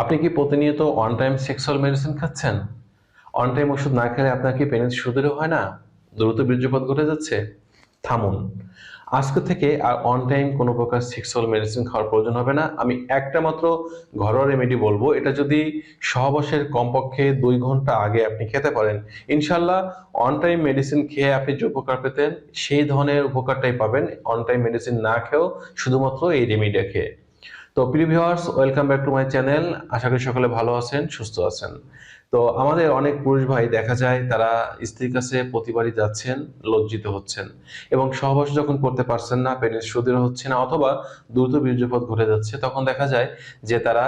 আপনি কি প্রতিনিয়ত অন টাইম সেক্সুয়াল মেডিসিন খাচ্ছেন? অন টাইম ওষুধ না খেলে আপনার কি পেনিস সুদৃঢ় হয় না? দ্রুত বীর্যপাত ঘটে যাচ্ছে? থামুন। আজকে থেকে আর অন টাইম কোনো প্রকার সেক্সুয়াল মেডিসিন খাওয়ার প্রয়োজন হবে না। আমি একটা মাত্র ঘরোয়া রেমেডি বলব। এটা যদি সহবাসের কমপক্ষে দুই ঘণ্টা আগে আপনি খেতে পারেন ইনশাল্লাহ অন টাইম মেডিসিন খেয়ে আপনি যে উপকার পেতেন, সেই ধরনের উপকারটাই পাবেন। অন টাইম মেডিসিন না খেয়েও শুধুমাত্র এই রেমেডিটা খেয়ে। তো প্রিয় viewers, welcome back to my channel. আশা করি সকলে ভালো আছেন, সুস্থ আছেন। তো আমাদের অনেক পুরুষ ভাই দেখা যায়, তারা স্ত্রীর কাছে প্রতিবারই যাচ্ছেন, লজ্জিত হচ্ছেন এবং সহবাস যখন করতে পারছেন না পেনের সুদৃঢ় হচ্ছে না অথবা দ্রুত বীর্যপাত ঘটে যাচ্ছে, তখন দেখা যায় যে তারা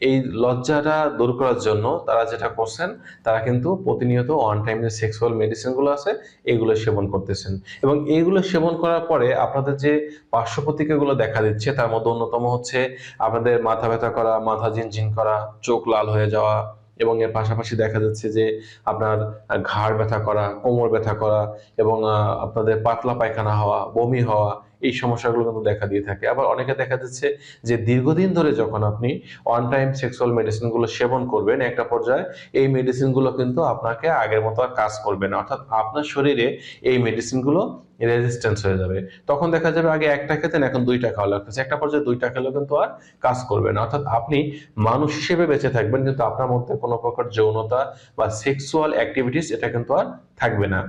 এই লজ্জাটা দূর করার জন্য তারা যেটা করছেন, তারা কিন্তু প্রতিনিয়ত অন টাইম যে সেক্সুয়াল মেডিসিনগুলো আছে, এগুলো সেবন করতেছেন। এবং এইগুলো সেবন করার পরে আপনাদের যে পার্শ্ব প্রতিক্রিয়াগুলো দেখা দিচ্ছে, তার মধ্যে অন্যতম হচ্ছে আপনাদের মাথা ব্যথা করা, মাথা ঝিনঝিন করা, চোখ লাল হয়ে যাওয়া এবং এর পাশাপাশি দেখা যাচ্ছে যে আপনার ঘাড় ব্যথা করা, কোমর ব্যথা করা এবং আপনাদের পাতলা পায়খানা হওয়া, বমি হওয়া এই সমস্যাগুলো কিন্তু দেখা দিয়ে থাকে। আবার অনেকে দেখা যাচ্ছে যে দীর্ঘদিন ধরে যখন আপনি অন টাইম সেক্সুয়াল মেডিসিনগুলো সেবন করবেন, একটা পর্যায়ে এই মেডিসিনগুলো কিন্তু আপনাকে আগের মতো আর কাজ করবে না। অর্থাৎ আপনার শরীরে এই মেডিসিনগুলো রেজিস্ট্যান্স হয়ে যাবে। তখন দেখা যাবে আগে একটা খেতেন, এখন দুইটা খাওয়া লাগতেছে। একটা পর্যায়ে দুইটা খেলেও কিন্তু আর কাজ করবে না। অর্থাৎ আপনি মানুষ হিসেবে বেঁচে থাকবেন, কিন্তু আপনার মধ্যে কোনো প্রকার যৌনতা বা সেক্সুয়াল অ্যাক্টিভিটিস এটা কিন্তু আর থাকবে না।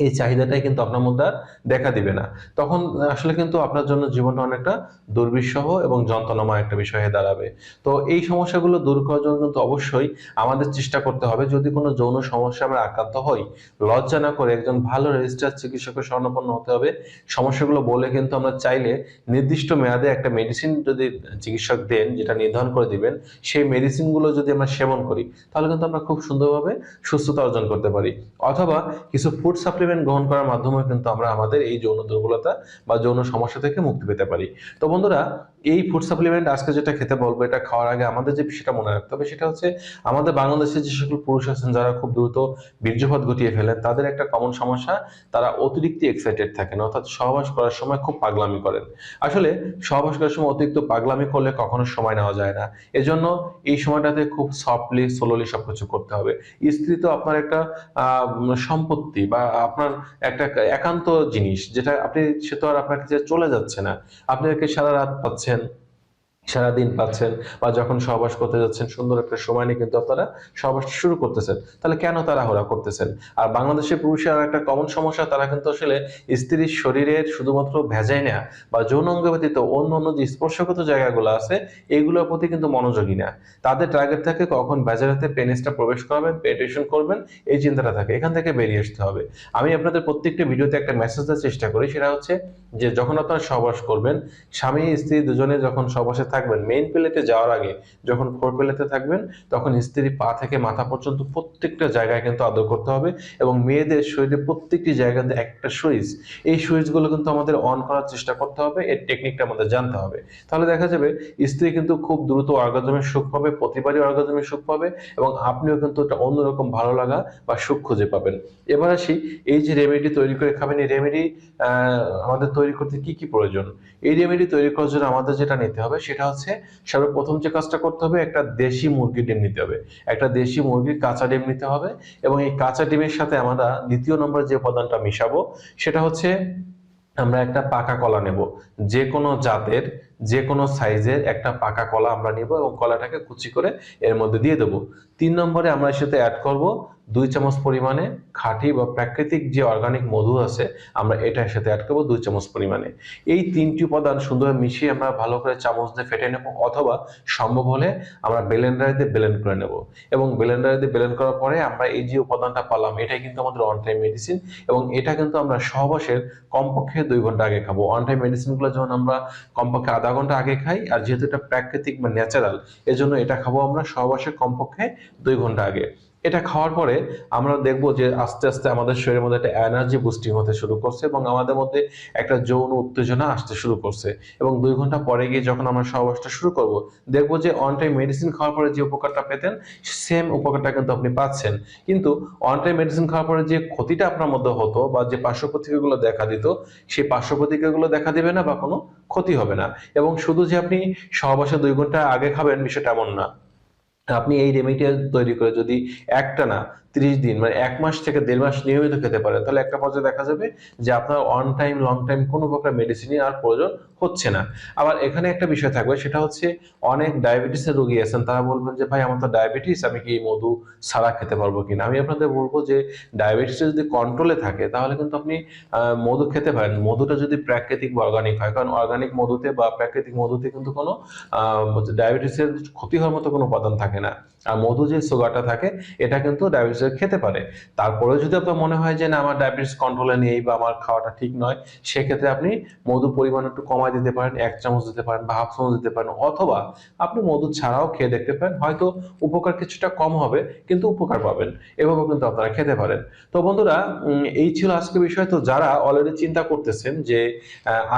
এই চাহিদাটাই কিন্তু আপনার মধ্যে দেখা দিবে না। তখন আসলে কিন্তু আপনার জন্য জীবনটা অনেকটা দুর্বিষহ এবং যন্ত্রণাময় একটা বিষয় হয়ে দাঁড়াবে। তো এই সমস্যাগুলো দূর করার জন্য কিন্তু অবশ্যই আমাদের চেষ্টা করতে হবে। যদি কোনো যৌন সমস্যা আমরা আক্রান্ত হই, লজ্জা না করে একজন ভালো রেজিস্টার চিকিৎসকের স্বর্ণপন্ন হতে হবে। সমস্যাগুলো বলে কিন্তু আমরা চাইলে নির্দিষ্ট মেয়াদে একটা মেডিসিন যদি চিকিৎসক দেন, যেটা নির্ধারণ করে দিবেন, সেই মেডিসিনগুলো যদি আমরা সেবন করি, তাহলে কিন্তু আমরা খুব সুন্দরভাবে সুস্থতা অর্জন করতে পারি। অথবা কিছু ফুড সাপ্লিমেন্ট গ্রহণ করার মাধ্যমে কিন্তু আমরা আমাদের এই যৌন দুর্বলতা বা যৌন সমস্যা থেকে মুক্তি পেতে পারি। তো বন্ধুরা, এই ফুড সাপ্লিমেন্ট আজকে যেটা খেতে বলব, এটা খাওয়ার আগে আমাদের যে বিষয়টা মনে রাখতে হবে, সেটা হচ্ছে আমাদের বাংলাদেশে যে সকল পুরুষ আছেন, যারা খুব দ্রুত বীর্যপাত ঘটিয়ে ফেলেন, তাদের একটা কমন সমস্যা, তারা অতিরিক্ত এক্সাইটেড থাকেন, অর্থাৎ সহবাস করার সময় খুব পাগলামি করেন। আসলে সহবাস করার সময় অতিরিক্ত পাগলামি করলে কখনো সময় নেওয়া যায় না। এজন্য এই সময়টাতে খুব সফটলি সোলোলি সবকিছু করতে হবে। স্ত্রী তো আপনার একটা সম্পত্তি বা আপনার একটা একান্ত জিনিস, যেটা আপনি, সে তো আর আপনার কাছে চলে যাচ্ছে না। আপনি একে সারা রাত পাচ্ছেন সারাদিন পাচ্ছেন বা যখন সহবাস করতে যাচ্ছেন, সুন্দর একটা সময় নিয়ে কিন্তু আপনারা সহবাস শুরু করতেছেন। তাহলে কেন তারা হোরা করতেছেন? আর বাংলাদেশের পুরুষের আর একটা কমন সমস্যা, তারা কিন্তু আসলে স্ত্রীর শরীরের শুধুমাত্র ভেজাই না বা যৌন অঙ্গ ব্যতীত অন্য অন্য যে স্পর্শগত জায়গাগুলো আছে, এগুলোর প্রতি কিন্তু মনোযোগী না। তাদের টার্গেট থাকে কখন ভেজালাতে পেনিসটা প্রবেশ করাবেন পেটেশন করবেন, এই চিন্তাটা থাকে। এখান থেকে বেরিয়ে আসতে হবে। আমি আপনাদের প্রত্যেকটা ভিডিওতে একটা মেসেজ দেওয়ার চেষ্টা করি, সেটা হচ্ছে যে যখন আপনারা সহবাস করবেন, স্বামী, স্ত্রী দুজনে যখন সহবাসে থাকবেন মেইন প্লেটে যাওয়ার আগে যখন ফোর প্লেটে থাকবেন, তখন স্ত্রী পা থেকে মাথা পর্যন্ত প্রত্যেকটা জায়গায় কিন্তু আদর করতে হবে এবং মেয়েদের শরীরে প্রত্যেকটি জায়গাতে একটা সুইচ। এই সুইচগুলো কিন্তু আমাদের অন করার চেষ্টা করতে হবে, এর টেকনিকটা আমাদের জানতে হবে। তাহলে দেখা যাবে স্ত্রী কিন্তু খুব দ্রুত অর্গাজমের সুখ পাবে, প্রতিবারই অর্গাজমের সুখ পাবে এবং আপনিও কিন্তু একটা অন্যরকম ভালো লাগা বা সুখ খুঁজে পাবেন। এবার আসি, এই যে রেমেডি তৈরি করে খাবেন, এই রেমেডি আমাদের তৈরি করতে কি কি প্রয়োজন? এই রেমেডি তৈরি করার জন্য আমাদের যেটা নিতে হবে সেটা হচ্ছে সর্বপ্রথম যে কাজটা করতে হবে, একটা দেশি মুরগির ডিম নিতে হবে। একটা দেশি মুরগির কাঁচা ডিম নিতে হবে এবং এই কাঁচা ডিমের সাথে আমরা দ্বিতীয় নম্বর যে উপাদানটা মিশাবো, সেটা হচ্ছে আমরা একটা পাকা কলা নেব। যে কোনো জাতের যে কোনো সাইজের একটা পাকা কলা আমরা নিব এবং কলাটাকে কুচি করে এর মধ্যে দিয়ে দেবো। তিন নম্বরে আমরা এর সাথে অ্যাড করব দুই চামচ পরিমাণে খাঁটি বা প্রাকৃতিক যে অর্গানিক মধু আছে, আমরা এটার সাথে অ্যাড করব দুই চামচ পরিমাণে। এই তিনটি উপাদান সুন্দর মিশিয়ে আমরা ভালো করে চামচ দিয়ে ফেটে নেব অথবা সম্ভব হলে আমরা ব্লেন্ডারে দিয়ে ব্লেন্ড করে নেব। এবং ব্লেন্ডারে দিয়ে ব্লেন্ড করার পরে আমরা এই যে উপাদানটা পালাম, এটাই কিন্তু আমাদের অন টাইম মেডিসিন এবং এটা কিন্তু আমরা সহবাসের কমপক্ষে দুই ঘণ্টা আগে খাব। অন টাইম মেডিসিনগুলো যখন আমরা কমপক্ষে আধা ঘণ্টা আগে খাই, আর যেহেতু এটা প্রাকৃতিক বা ন্যাচারাল, এজন্য এটা খাব আমরা সহবাসের কমপক্ষে দুই ঘণ্টা আগে। এটা খাওয়ার পরে আমরা দেখব যে আস্তে আস্তে আমাদের শরীরের মধ্যে একটা এনার্জি বুস্টিং হতে শুরু করছে এবং আমাদের মধ্যে একটা যৌন উত্তেজনা আসতে শুরু করছে। এবং দুই ঘণ্টা পরে গিয়ে যখন আমরা সহবাসটা শুরু করব, দেখব যে অন টাইম মেডিসিন খাওয়ার পরে যে উপকারটা পেতেন সেম উপকারটা কিন্তু আপনি পাচ্ছেন। কিন্তু অন টাইম মেডিসিন খাওয়ার পরে যে ক্ষতিটা আপনার মধ্যে হতো বা যে পার্শ্ব প্রতিক্রিয়াগুলো দেখা দিত, সেই পার্শ্ব প্রতিক্রিয়াগুলো দেখা দেবে না বা কোনো ক্ষতি হবে না। এবং শুধু যে আপনি সহবাসে দুই ঘণ্টা আগে খাবেন বিষয়টা এমন না। আপনি এই রেমিডিটা তৈরি করে যদি একটা না ত্রিশ দিন মানে এক মাস থেকে দেড় মাস নিয়মিত খেতে পারেন, তাহলে একটা পর্যায়ে দেখা যাবে যে আপনার অন টাইম লং টাইম কোনো প্রকার মেডিসিনই আর প্রয়োজন হচ্ছে না। আবার এখানে একটা বিষয় থাকবে, সেটা হচ্ছে অনেক ডায়াবেটিসের রোগী আছেন, তারা বলবেন যে, ভাই, আমার তো ডায়াবেটিস আমি কি মধু ছাড়া খেতে পারব কিনা? আমি আপনাদের বলব যে ডায়াবেটিসটা যদি কন্ট্রোলে থাকে, তাহলে কিন্তু আপনি মধু খেতে পারেন। মধুটা যদি প্রাকৃতিক বা অর্গানিক হয়, কারণ অর্গানিক মধুতে বা প্রাকৃতিক মধুতে কিন্তু কোনো ডায়াবেটিসের ক্ষতি হওয়ার মতো কোনো উপাদান থাকে না আর মধু যে সুগারটা থাকে, এটা কিন্তু ডায়াবেটিসের খেতে পারে। তারপরে যদি আপনার মনে হয় যে, না, আমার ডায়াবেটিস কন্ট্রোলে নেই বা আমার খাওয়াটা ঠিক নয়, সেক্ষেত্রে আপনি মধু পরিমাণ একটু কমায় দিতে পারেন, এক চামচ দিতে পারেন বা হাফ চামচ দিতে পারেন, অথবা আপনি মধু ছাড়াও খেয়ে দেখতে পারেন, হয়তো উপকার কিছুটা কম হবে, কিন্তু উপকার পাবেন। এভাবেও কিন্তু আপনারা খেতে পারেন। তো বন্ধুরা এই ছিল আজকে বিষয়। তো যারা অলরেডি চিন্তা করতেছেন যে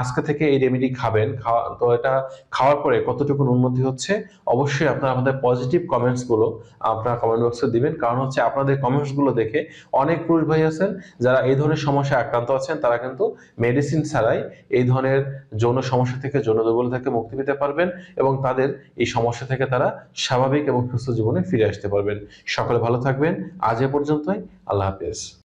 আজকে থেকে এই রেমেডি খাবেন, খাওয়া, তো এটা খাওয়ার পরে কতটুকু উন্নতি হচ্ছে, অবশ্যই আপনারা আমাদের পজিটিভ কমেন্টস গুলো আপনারা কমেন্ট বক্সে দিবেন। কারণ হচ্ছে আপনাদের কমেন্টসগুলো দেখে অনেক পুরুষ ভাই আছেন, যারা এই ধরনের সমস্যায় আক্রান্ত আছেন, তারা কিন্তু মেডিসিন ছাড়াই এই ধরনের যৌন সমস্যা থেকে, যৌন দুর্বলতা থেকে মুক্তি পেতে পারবেন এবং তাদের এই সমস্যা থেকে তারা স্বাভাবিক এবং সুস্থ জীবনে ফিরে আসতে পারবেন। সকলে ভালো থাকবেন। আজ এ পর্যন্তই। আল্লাহ হাফেজ।